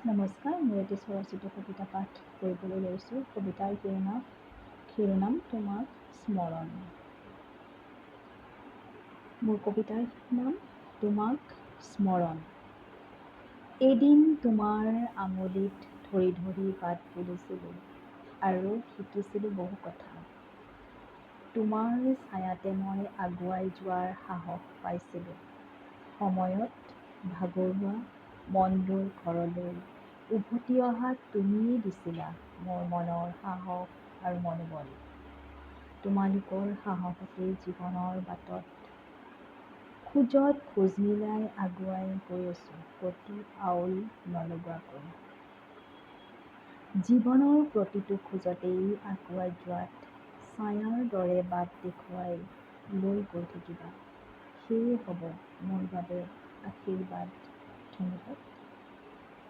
নমস্কাৰ মই এটি স্বৰচিত কবিতা পাঠ কৰিবলৈ লৈছোঁ কবিতাৰ শিৰোনাম শিৰোনাম তোমাক স্মৰণ মোৰ কবিতাৰ নাম তোমাক স্মৰণ এদিন তোমাৰ আঙুলিত ধৰি ধৰি বাট বুলিছিলোঁ আৰু শিকিছিলোঁ বহু কথা তোমাৰ ছায়াতে মই আগুৱাই যোৱাৰ সাহস পাইছিলোঁ। সময়ত ভাগৰুৱা মনবোৰ ঘৰলৈ উভতি অহাত তুমিয়েই দিছিলা মোৰ মনৰ সাহস আৰু মনোবল। তোমালোকৰ সাহসতেই জীৱনৰ বাটত খোজত খোজ মিলাই আগুৱাই গৈ আছোঁ ক'তো আউল নলগোৱাকৈ। জীৱনৰ প্ৰতিটো খোজতেই আগুৱাই যোৱাত ছায়াৰ দৰে বাট দেখুৱাই লৈ গৈ থাকিবা। সেয়ে হ'ব মোৰ বাবে আশীৰ্বাদ। ধন্যবাদ